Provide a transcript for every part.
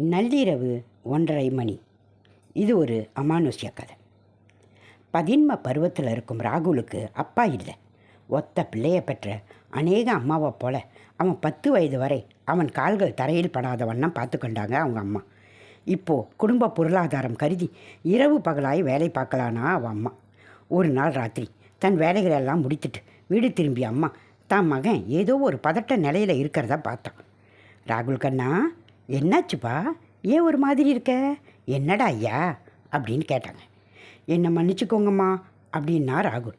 நள்ளிரவு ஒன்றரை மணி. இது ஒரு அமானுஷ்ய கதை. பதின்ம பருவத்தில் இருக்கும் ராகுலுக்கு அப்பா இல்லை. ஒத்த பிள்ளையை பெற்ற அநேக அம்மாவை போல அவன் பத்து வயது வரை அவன் கால்கள் தரையில் படாத வண்ணம் பார்த்து கொண்டாங்க அவங்க அம்மா. இப்போது குடும்ப பொருளாதாரம் கருதி இரவு பகலாய் வேலை பார்க்கலானா அவன் அம்மா. ஒரு நாள் ராத்திரி தன் வேலைகளெல்லாம் முடித்துட்டு வீடு திரும்பிய அம்மா தான் மகன் ஏதோ ஒரு பதட்ட நிலையில் இருக்கிறத பார்த்தான். ராகுல் கண்ணா என்னாச்சுப்பா? ஏன் ஒரு மாதிரி இருக்க? என்னடா ஐயா? அப்படின்னு கேட்டாங்க. என்னை மன்னிச்சுக்கோங்கம்மா அப்படின்னா ராகுல்.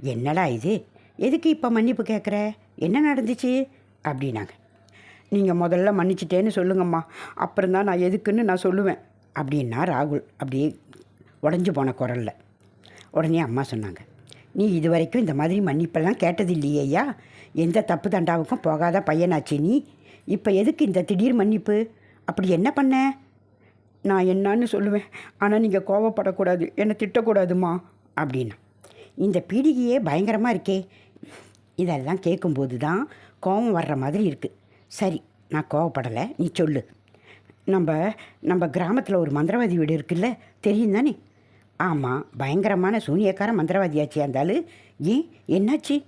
என்னடா இது? எதுக்கு இப்போ மன்னிப்பு கேட்குற என்ன நடந்துச்சு? அப்படின்னாங்க. நீங்கள் முதல்ல மன்னிச்சிட்டேன்னு சொல்லுங்கம்மா. அப்புறம் தான் நான் எதுக்குன்னு நான் சொல்லுவேன். அப்படின்னா ராகுல் அப்படியே உடஞ்சி போன குரலில். உடனே அம்மா சொன்னாங்க. நீ இது வரைக்கும் இந்த மாதிரி மன்னிப்பெல்லாம் கேட்டது இல்லையே ஐயா. எந்த தப்பு தண்டாவுக்கும் போகாத பையனாச்சு நீ. இப்போ எதுக்கு இந்த திடீர் மன்னிப்பு? அப்படி என்ன பண்ண? நான் என்னன்னு சொல்லுவேன். ஆனால் நீங்கள் கோவப்படக்கூடாது. என்னை திட்டக்கூடாதுமா? அப்படின்னா. இந்த பீடிகையே பயங்கரமாக இருக்கே. இதெல்லாம் கேட்கும்போது தான் கோவம் வர்ற மாதிரி இருக்குது சரி நான் கோவப்படலை. நீ சொல்லு. நம்ம நம்ம கிராமத்தில் ஒரு மந்திரவாதி வீடு இருக்குல்ல? தெரியும் தானே? ஆமாம் பயங்கரமான சூனியக்கார மந்திரவாதியாச்சு இருந்தாலும் ஏன்? என்னாச்சு?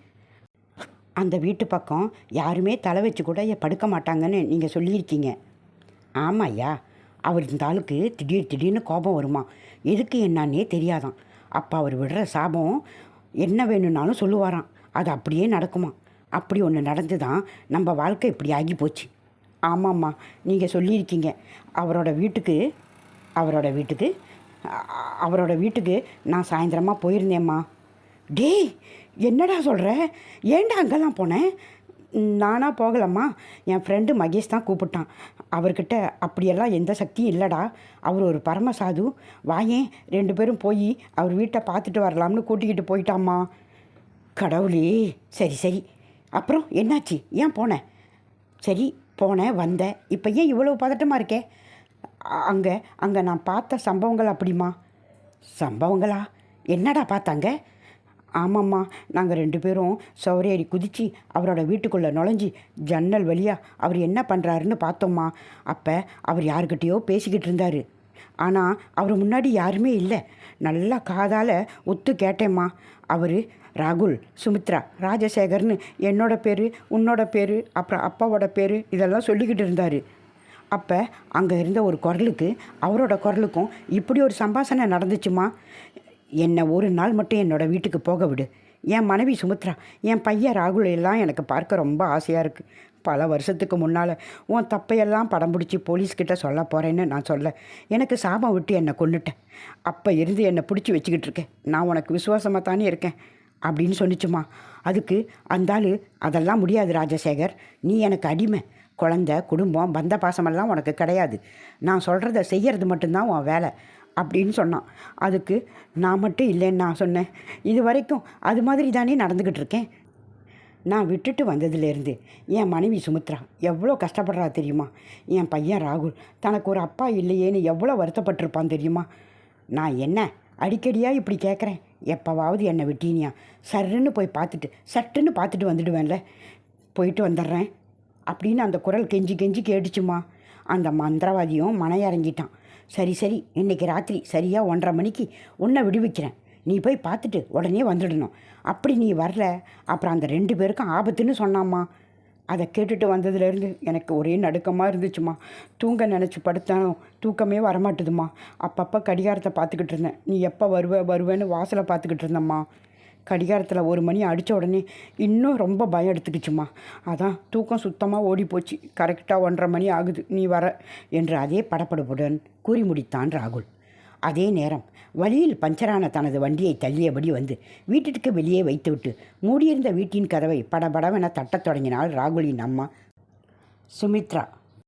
அந்த வீட்டு பக்கம் யாருமே தலை வச்சு கூட படுக்க மாட்டாங்கன்னு நீங்கள் சொல்லியிருக்கீங்க. ஆமாம் ஐயா அவர் இந்த ஆளுக்கு திடீர் திடீர்னு கோபம் வருமா? எதுக்கு என்னன்னே தெரியாதாம் அப்போ அவர் விடுற சாபம் என்ன வேணும்னாலும் சொல்லுவாராம். அது அப்படியே நடக்குமா? அப்படி ஒன்று நடந்து தான் நம்ம வாழ்க்கை இப்படி ஆகி போச்சு. ஆமாம்மா நீங்கள் சொல்லியிருக்கீங்க. அவரோட வீட்டுக்கு அவரோட வீட்டுக்கு அவரோட வீட்டுக்கு நான் சாயந்தரமாக போயிருந்தேம்மா. டேய் என்னடா சொல்கிற ஏன்டா அங்கெல்லாம் போனேன் நானாக போகலம்மா. என் ஃப்ரெண்டு மகேஷ் தான் கூப்பிட்டான். அவர்கிட்ட அப்படியெல்லாம் எந்த சக்தியும் இல்லைடா. அவர் ஒரு பரம சாது வாயேன் ரெண்டு பேரும் போய் அவர் வீட்டை பார்த்துட்டு வரலாம்னு கூட்டிக்கிட்டு போயிட்டாம்மா. கடவுளே. சரி சரி. அப்புறம் என்னாச்சு? ஏன் போனேன் சரி போனேன் வந்தேன் இப்போ ஏன் இவ்வளோ பதட்டமாக இருக்கே? அங்கே அங்கே நான் பார்த்த சம்பவங்கள் அப்படிமா சம்பவங்களா? என்னடா பார்த்தாங்க? ஆமாம்மா நாங்கள் ரெண்டு பேரும் சௌரேறி குதித்து அவரோட வீட்டுக்குள்ளே நுழைஞ்சி ஜன்னல் வழியாக அவர் என்ன பண்ணுறாருன்னு பார்த்தோம்மா. அப்போ அவர் யாருக்கிட்டேயோ பேசிக்கிட்டு இருந்தார். ஆனால் அவர் முன்னாடி யாருமே இல்லை. நல்லா காதால் ஒத்து கேட்டேம்மா. அவர் ராகுல் சுமித்ரா ராஜசேகர்னு என்னோட பேர் உன்னோட பேர் அப்புறம் அப்பாவோட பேர் இதெல்லாம் சொல்லிக்கிட்டு இருந்தார். அப்போ அங்கே இருந்த ஒரு குரலுக்கு அவரோட குரலுக்கும் இப்படி ஒரு சம்பாஷணை நடந்துச்சுமா? என்னை ஒரு நாள் மட்டும் என்னோட வீட்டுக்கு போக விடு. என் மனைவி சுமித்ரா என் பையன் ராகுல் எல்லாம் எனக்கு பார்க்க ரொம்ப ஆசையாக இருக்குது பல வருஷத்துக்கு முன்னால் உன் தப்பையெல்லாம் படம் பிடிச்சி போலீஸ்கிட்ட சொல்ல போகிறேன்னு நான் சொல்ல. எனக்கு சாபம் விட்டு என்னை கொண்டுட்டேன் அப்போ இருந்து என்னை பிடிச்சி வச்சுக்கிட்டு இருக்கேன். நான் உனக்கு விசுவாசமாக தானே இருக்கேன். அப்படின்னு சொன்னிச்சுமா. அதுக்கு அந்த அதெல்லாம் முடியாது ராஜசேகர். நீ எனக்கு அடிமை. குழந்த குடும்பம் பந்த பாசமெல்லாம் உனக்கு கிடையாது. நான் சொல்கிறத செய்யறது மட்டும்தான் உன் வேலை. அப்படின்னு சொன்னான். அதுக்கு நான் மட்டும் இல்லைன்னு நான் சொன்னேன். இது வரைக்கும் அது மாதிரி தானே நடந்துக்கிட்டு இருக்கேன். நான் விட்டுட்டு வந்ததுலேருந்து என் மனைவி சுமித்ரா எவ்வளோ கஷ்டப்படுறா தெரியுமா? என் பையன் ராகுல் தனக்கு ஒரு அப்பா இல்லையேன்னு எவ்வளோ வருத்தப்பட்டிருப்பான் தெரியுமா? நான் என்ன அடிக்கடியாக இப்படி கேட்குறேன் எப்போவாவது என்னை விட்டீனியா? சர்ன்னு போய் பார்த்துட்டு சட்டுன்னு பார்த்துட்டு வந்துடுவேன்ல. போயிட்டு வந்துடுறேன். அப்படின்னு அந்த குரல் கெஞ்சி கெஞ்சி கேட்டுச்சுமா. அந்த மந்திரவாதியும் மன இறங்கிட்டான் சரி சரி இன்னைக்கு ராத்திரி சரியாக ஒன்றரை மணிக்கு உன்னை விடுவிக்கிறேன். நீ போய் பார்த்துட்டு உடனே வந்துடணும். அப்படி நீ வரல அப்புறம் அந்த ரெண்டு பேருக்கும் ஆபத்துன்னு சொன்னாம்மா. அதை கேட்டுட்டு வந்ததுலேருந்து எனக்கு ஒரே நடுக்கமாக இருந்துச்சுமா தூங்க நினச்சி படுத்தாலும் தூக்கமே வரமாட்டுதுமா அப்பப்போ கடிகாரத்தை பார்த்துக்கிட்டு இருந்தேன். நீ எப்போ வருவ வருவேன்னு வாசலை பார்த்துக்கிட்டு இருந்தம்மா. கடிகாரத்தில் ஒரு மணி அடித்த உடனே இன்னும் ரொம்ப பயம் எடுத்துக்கிச்சுமா. அதான் தூக்கம் சுத்தமாக ஓடி போச்சு. கரெக்டாக ஒன்றரை மணி ஆகுது. நீ வர என்று அதே படப்படப்புடன் கூறி முடித்தான் ராகுல். அதே நேரம் வழியில் பஞ்சரான தனது வண்டியை தள்ளியபடி வந்து வீட்டிற்கு வெளியே வைத்துவிட்டு மூடியிருந்த வீட்டின் கதவை படபடவென தட்டத் தொடங்கினாள் ராகுலின் அம்மா. சுமித்ரா